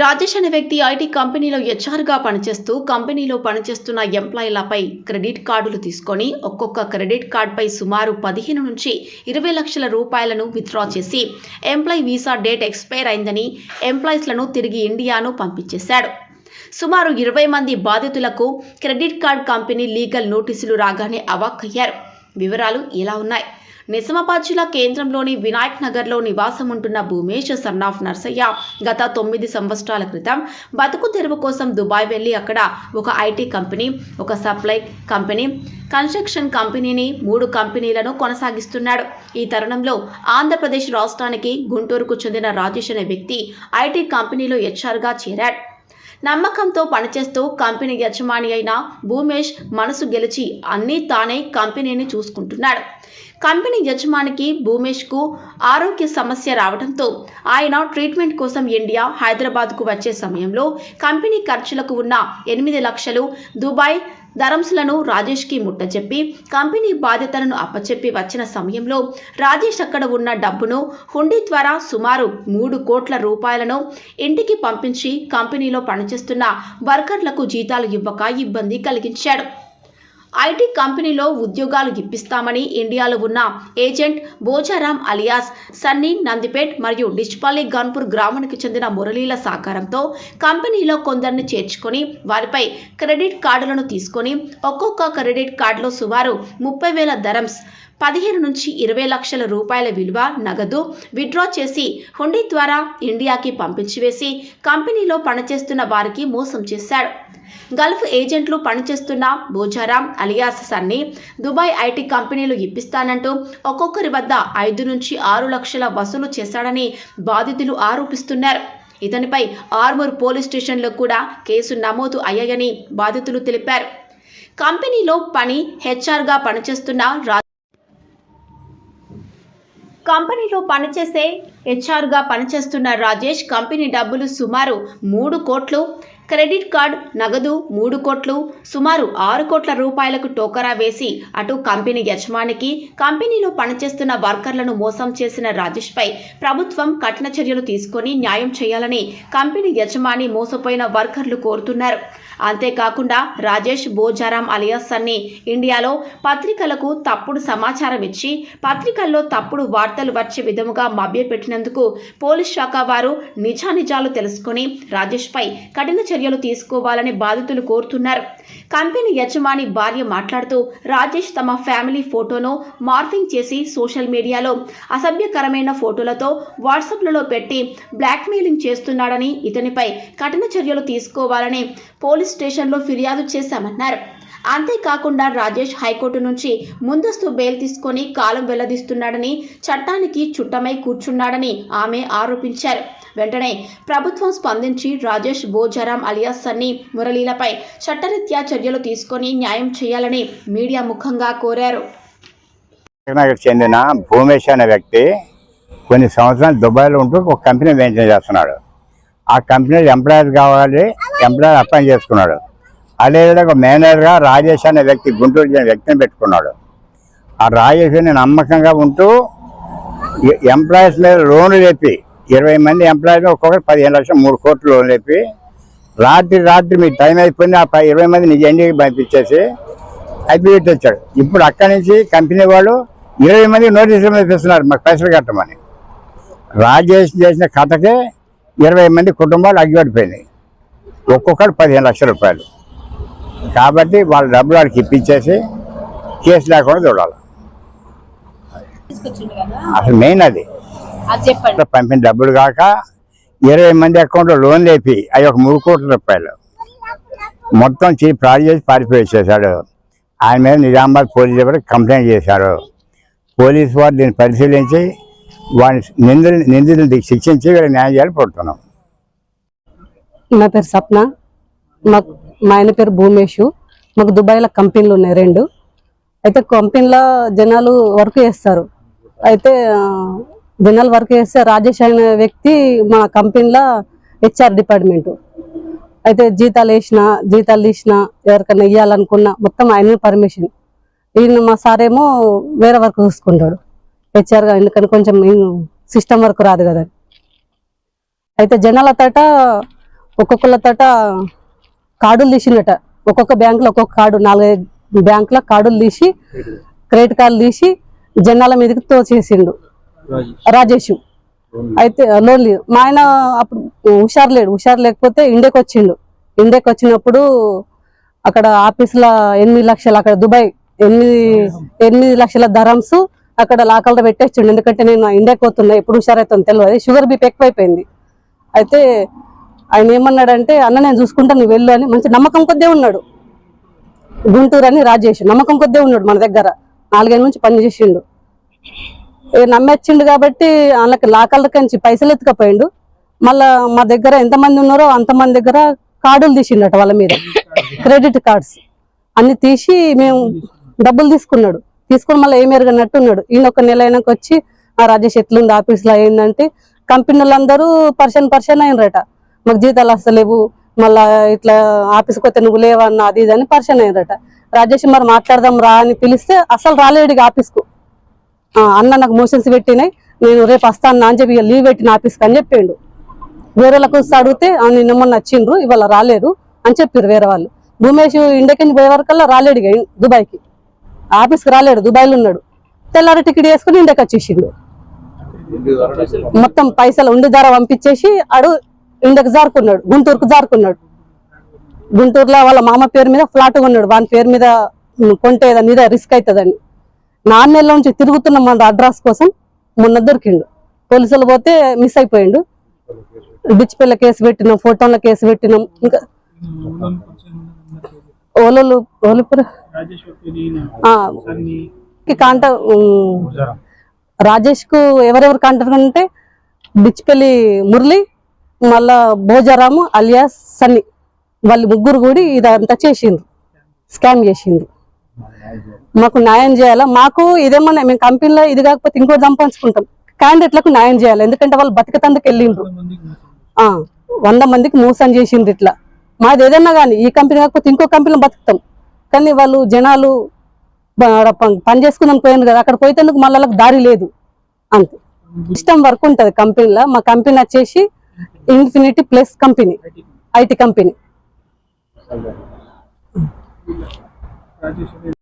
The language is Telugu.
రాజేష్ అనే వ్యక్తి ఐటీ కంపెనీలో హెచ్ఆర్గా పనిచేస్తూ కంపెనీలో పనిచేస్తున్న ఎంప్లాయీలపై క్రెడిట్ కార్డులు తీసుకొని ఒక్కొక్క క్రెడిట్ కార్డుపై సుమారు పదిహేను నుంచి ఇరవై లక్షల రూపాయలను విత్డ్రా చేసి ఎంప్లాయీ వీసా డేట్ ఎక్స్పైర్ అయిందని ఎంప్లాయీస్లను తిరిగి ఇండియాను పంపించేశాడు. సుమారు ఇరవై మంది బాధితులకు క్రెడిట్ కార్డ్ కంపెనీ లీగల్ నోటీసులు రాగానే అవాక్కయ్యారు. వివరాలు ఇలా ఉన్నాయి. నిజామాబాద్ జిల్లా కేంద్రంలోని వినాయక్ నగర్లో నివాసం ఉంటున్న భూమేష్ సన్నాఫ్ నర్సయ్య గత తొమ్మిది సంవత్సరాల క్రితం బతుకు తెరువు కోసం దుబాయ్ వెళ్ళి అక్కడ ఒక ఐటీ కంపెనీ ఒక సప్లై కంపెనీ కన్స్ట్రక్షన్ కంపెనీని మూడు కంపెనీలను కొనసాగిస్తున్నాడు. ఈ తరుణంలో ఆంధ్రప్రదేశ్ రాష్ట్రానికి గుంటూరుకు చెందిన రాజేష్ అనే వ్యక్తి ఐటీ కంపెనీలో హెచ్ఆర్గా చేరాడు. నమ్మకంతో పనిచేస్తూ కంపెనీ యజమాని అయిన భూమేష్ మనసు గెలిచి అన్నీ తానే కంపెనీని చూసుకుంటున్నాడు. కంపెనీ యజమానికి భూమేష్కు ఆరోగ్య సమస్య రావడంతో ఆయన ట్రీట్మెంట్ కోసం ఇండియా హైదరాబాద్కు వచ్చే సమయంలో కంపెనీ ఖర్చులకు ఉన్న ఎనిమిది లక్షలు దుబాయ్ ధరంస్లను రాజేష్కి ముట్టచెప్పి కంపెనీ బాధ్యతలను అప్పచెప్పి వచ్చిన సమయంలో రాజేష్ అక్కడ ఉన్న డబ్బును హుండీ ద్వారా సుమారు మూడు కోట్ల రూపాయలను ఇంటికి పంపించి కంపెనీలో పనిచేస్తున్న వర్కర్లకు జీతాలు ఇవ్వక ఇబ్బంది కలిగించాడు. ఐటీ కంపెనీలో ఉద్యోగాలు ఇప్పిస్తామని ఇండియాలో ఉన్న ఏజెంట్ బోచారాం అలియాస్ సన్నీ నందిపేట్ మరియు డిచ్పల్లి గన్పూర్ గ్రామానికి చెందిన మురళీల సహకారంతో కంపెనీలో కొందరిని చేర్చుకొని వారిపై క్రెడిట్ కార్డులను తీసుకొని ఒక్కొక్క క్రెడిట్ కార్డులో సుమారు ముప్పై వేల ధరమ్స్ పదిహేను నుంచి ఇరవై లక్షల రూపాయల విలువ నగదు విత్డ్రా చేసి హుండీ ద్వారా ఇండియాకి పంపించివేసి కంపెనీలో పనిచేస్తున్న వారికి మోసం చేశాడు. గల్ఫ్ ఏజెంట్లు పనిచేస్తున్న Bojaram alias Sunny Dubai IT కంపెనీలు ఇప్పిస్తానంటూ ఒక్కొక్కరి వద్ద ఐదు నుంచి ఆరు లక్షల వసూలు చేశాడని బాధితులు ఆరోపిస్తున్నారు. ఇతనిపై ఆర్మూర్ పోలీస్ స్టేషన్లో కూడా కేసు నమోదు అయ్యాయని బాధితులు తెలిపారు. కంపెనీలో పని హెచ్ఆర్గా పనిచేస్తున్న రా కంపెనీలో పనిచేసే హెచ్ఆర్గా పనిచేస్తున్న రాజేష్ కంపెనీ డబ్బులు సుమారు మూడు కోట్లు క్రెడిట్ కార్డు నగదు మూడు కోట్లు సుమారు ఆరు కోట్ల రూపాయలకు టోకరా వేసి అటు కంపెనీ యజమానికి కంపెనీలో పనిచేస్తున్న వర్కర్లను మోసం చేసిన రాజేష్పై ప్రభుత్వం కఠిన చర్యలు తీసుకొని న్యాయం చేయాలని కంపెనీ యజమాని మోసపోయిన వర్కర్లు కోరుతున్నారు. అంతేకాకుండా రాజేష్ బోజారాం అలియాస్ అన్ని ఇండియాలో పత్రికలకు తప్పుడు సమాచారం ఇచ్చి పత్రికల్లో తప్పుడు వార్తలు వచ్చే విధముగా మభ్యపెట్టినందుకు పోలీస్ శాఖ వారు నిజానిజాలు తెలుసుకొని రాజేష్పై కఠిన చర్యలు తీసుకోవాలని బాధితులు కోరుతున్నారు. కంపెనీ యజమాని భార్య మాట్లాడుతూ రాజేష్ తమ ఫ్యామిలీ ఫోటోను మార్ఫింగ్ చేసి సోషల్ మీడియాలో అసభ్యకరమైన ఫోటోలతో వాట్సాప్లలో పెట్టి బ్లాక్మెయిలింగ్ చేస్తున్నాడని ఇతనిపై కఠిన చర్యలు తీసుకోవాలని పోలీస్ స్టేషన్లో ఫిర్యాదు చేశామన్నారు. అంతేకాకుండా రాజేష్ హైకోర్టు నుంచి ముందస్తు బెయిల్ తీసుకొని కాలం వెల్లదీస్తున్నాడని చట్టానికి చుట్టమై కూర్చున్నాడని ఆమె ఆరోపించారు. వెంటనే ప్రభుత్వం స్పందించి రాజేష్ బోజారాం అలియాస్ సన్ని మురళీలపై చట్టరీత్యా చర్యలు తీసుకొని న్యాయం చేయాలని మీడియా ముఖంగా కోరారు. చెందిన భూమేష్ అనే వ్యక్తి కొన్ని సంవత్సరాలు దుబాయ్లో ఉంటూ ఒక కంపెనీ మెయింటైన్ చేస్తున్నాడు. ఆ కంపెనీలో ఎంప్లాయర్ కావాలి ఎంప్లాయర్ అపాయింట్ చేసుకున్నాడు. అదేవిధంగా ఒక మేనేజర్గా రాజేష్ అనే వ్యక్తి గుంటూరు చెందిన వ్యక్తిని పెట్టుకున్నాడు. ఆ రాజేష్ని నమ్మకంగా ఉంటూ ఎంప్లాయీస్ మీద లోన్లు లేపి ఇరవై మంది ఎంప్లాయీస్ ఒక్కొక్కరు పదిహేను లక్షలు మూడు కోట్లు లోన్ లేపి రాత్రి రాత్రి మీ టైం అయిపోయింది ఆ ఇరవై మంది నిజ ఇంటికి పంపించేసి అయిపోయి వచ్చాడు ఇప్పుడు అక్కడి నుంచి కంపెనీ వాళ్ళు ఇరవై మంది నోటీసులు మీద తెస్తున్నారు మాకు పైసలు కట్టమని. రాజేష్ చేసిన కథకే ఇరవై మంది కుటుంబాలు అగ్గిపడిపోయినాయి. ఒక్కొక్కరు పదిహేను లక్షల రూపాయలు. కాబట్టి వాళ్ళ డబ్బులు వాళ్ళకి ఇప్పించేసి కేసు లేకుండా చూడాలి. అసలు మెయిన్ అది. అది చెప్పండి. పంపిన డబ్బులు కాక ఇరవై మంది అకౌంట్లో లోన్ లేపి అవి ఒక మూడు కోట్ల రూపాయలు. మొత్తం చీ ఫ్రాడ్ చేసి పారిపోయేసేసాడు ఆయన మీద నిజామాబాద్ పోలీసు దగ్గర కంప్లైంట్ చేశారు. పోలీసు వారు దీన్ని పరిశీలించి వాడిని నిందితులు నిందితులు శిక్షించి వీళ్ళకి న్యాయం చేయాలని కోరుతున్నాం. నా పేరు సప్న. మాకు మా ఆయన పేరు భూమేషు. మాకు దుబాయ్లో కంపెనీలు ఉన్నాయి రెండు. అయితే కంపెనీలో జనాలు వర్క్ చేస్తారు. అయితే జనరల్ జనాలు వర్క్ చేస్తే రాజేష్ అనే వ్యక్తి మా కంపెనీలో హెచ్ఆర్ డిపార్ట్మెంట్. అయితే జీతాలు వేసిన జీతాలు తీసిన ఎవరికైనా ఇవ్వాలనుకున్నా మొత్తం ఆయన పర్మిషన్. ఈయన మా సార్ ఏమో వేరే వర్క్ చూసుకుంటాడు. హెచ్ఆర్గా ఎందుకని కొంచెం సిస్టమ్ వర్క్ రాదు కదా. అయితే జనాల తట ఒక్కొక్కళ్ళ తట కార్డులు తీసిండట. ఒక్కొక్క బ్యాంకులో ఒక్కొక్క కార్డు నాలుగైదు బ్యాంకులో కార్డులు తీసి క్రెడిట్ కార్డులు తీసి జనాల మీదకి తోచేసిండు రాజేష్. అయితే లోన్ లేదు మా ఆయన అప్పుడు హుషారు లేడు. హుషారు లేకపోతే ఇండియాకి వచ్చిండు. ఇండియాకి వచ్చినప్పుడు అక్కడ ఆఫీసులో ఎనిమిది లక్షలు అక్కడ దుబాయ్ ఎనిమిది ఎనిమిది లక్షల ధరమ్స్ అక్కడ లాకల్లో పెట్టేసిండు ఎందుకంటే నేను ఇండియాకి పోతున్నా ఎప్పుడు హుషారైతుందో తెలియదు. షుగర్ బీపీ ఎక్కువైపోయింది. అయితే ఆయన ఏమన్నాడంటే అన్న నేను చూసుకుంటా నువ్వు వెళ్ళు అని. మంచి నమ్మకం కొద్దే ఉన్నాడు. గుంటూరు అని రాజేష్. నమ్మకం కొద్దే ఉన్నాడు మన దగ్గర. నాలుగైదు నుంచి పని చేసిండు. నమ్మేచ్చిండు కాబట్టి వాళ్ళకి లాకర్ల కంచి పైసలు ఎత్తుకపోయిండు. మళ్ళా మా దగ్గర ఎంతమంది ఉన్నారో అంతమంది దగ్గర కార్డులు తీసిండట వాళ్ళ మీద. Credit cards. అన్ని తీసి మేము డబ్బులు తీసుకున్నాడు. తీసుకుని మళ్ళీ ఏం ఎరగనట్టు ఉన్నాడు. ఈయన ఒక నెల అయినాక వచ్చి ఆ రాజేష్ ఎట్లుంది? ఆఫీస్లో అయిందంటే కంపెనీ వాళ్ళందరూ పర్సన్ పర్సన్ అయినరట. మాకు జీతాలు అస్తలేవు మళ్ళా ఇట్లా ఆఫీస్కి వస్తే నువ్వు లేవన్న అది ఇది అని పర్సన్ అయినరట. రాజేష్ మరి మాట్లాడదాం రా అని పిలిస్తే అసలు రాలేడు ఇక ఆఫీస్కు. అన్న నాకు మోషన్స్ పెట్టినాయి. నేను రేపు వస్తాను అని చెప్పి లీవ్ పెట్టిన ఆఫీస్కి అని చెప్పిండు. వేరే వాళ్ళకి అడిగితే నేను నిన్న మొన్న వచ్చిండ్రు ఇవాళ రాలేదు అని చెప్పారు వేరే వాళ్ళు. భూమేష్ ఇండియాకి పోయే వరకల్లా రాలేడు దుబాయ్కి. ఆఫీస్కి రాలేడు దుబాయ్లో ఉన్నాడు. తెల్లారి టికెట్ వేసుకుని ఇండకి వచ్చేసిండు. మొత్తం పైసలు ఉండి ధర పంపించేసి ఆడు ఇండకు జారుకున్నాడు గుంటూరుకు జారుకున్నాడు. గుంటూరులో వాళ్ళ మామ పేరు మీద ఫ్లాట్ కొన్నాడు. వాని పేరు మీద కొంటే ఏదైనా రిస్క్ అవుతుందని. నాన్న నుంచి తిరుగుతున్నాం మన అడ్రస్ కోసం మొన్న దొరికిండు. పోలీసులు పోతే మిస్ అయిపోయిండు. బిచ్చిపిల్ల కేసు పెట్టినాం ఫోటోల కేసు పెట్టినాం. ఇంకా ఓలలు ఓలుపుర. కాంట రాజేష్కు ఎవరెవరు కాంటాక్ట్ అంటే బిచ్చిపల్లి మురళి మళ్ళా భోజారాము అలియాస్ సన్ని. వాళ్ళు ముగ్గురు కూడా ఇదంతా చేసిండ్రు. స్కామ్ చేసిండ్రు. మాకు న్యాయం చేయాలా? మాకు ఇదేమన్నా మేము కంపెనీలో ఇది కాకపోతే ఇంకో సంపాదించుకుంటాం క్యాండిడేట్లకు న్యాయం చేయాలి? ఎందుకంటే వాళ్ళు బతికతందుకు వెళ్ళిండ్రు. ఆ, వంద మందికి మోసం చేసిండ్రు ఇట్లా. మాది ఏదన్నా కానీ ఈ కంపెనీ కాకపోతే ఇంకో కంపెనీలో బతుకుతాం. కానీ వాళ్ళు జనాలు పని చేసుకుందాం పోయాను కదా అక్కడ పోయేందుకు మళ్ళీ దారి లేదు. అంతే. ఇష్టం వర్క్ ఉంటుంది కంపెనీలో. మా కంపెనీ వచ్చేసి infinity plus company IT company. graduation